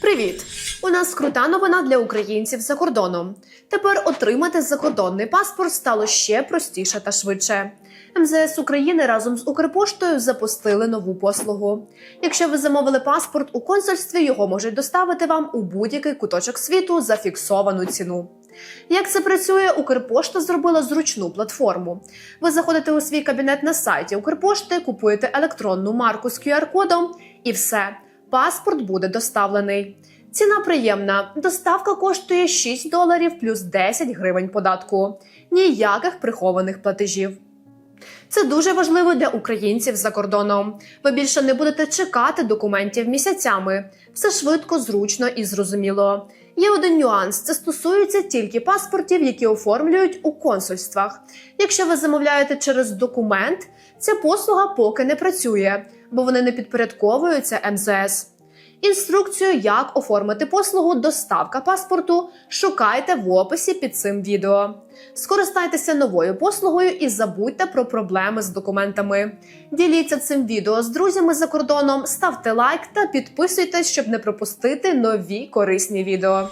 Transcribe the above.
Привіт! У нас крута новина для українців за кордоном. Тепер отримати закордонний паспорт стало ще простіше та швидше. МЗС України разом з Укрпоштою запустили нову послугу. Якщо ви замовили паспорт у консульстві, його можуть доставити вам у будь-який куточок світу за фіксовану ціну. Як це працює, Укрпошта зробила зручну платформу. Ви заходите у свій кабінет на сайті Укрпошти, купуєте електронну марку з QR-кодом і все. Паспорт буде доставлений. Ціна приємна. Доставка коштує 6 доларів плюс 10 гривень податку. Ніяких прихованих платежів. Це дуже важливо для українців за кордоном. Ви більше не будете чекати документів місяцями. Все швидко, зручно і зрозуміло. Є один нюанс: це стосується тільки паспортів, які оформлюють у консульствах. Якщо ви замовляєте через документ, ця послуга поки не працює, бо вони не підпорядковуються МЗС. Інструкцію, як оформити послугу доставка паспорту, шукайте в описі під цим відео. Скористайтеся новою послугою і забудьте про проблеми з документами. Діліться цим відео з друзями за кордоном, ставте лайк та підписуйтесь, щоб не пропустити нові корисні відео.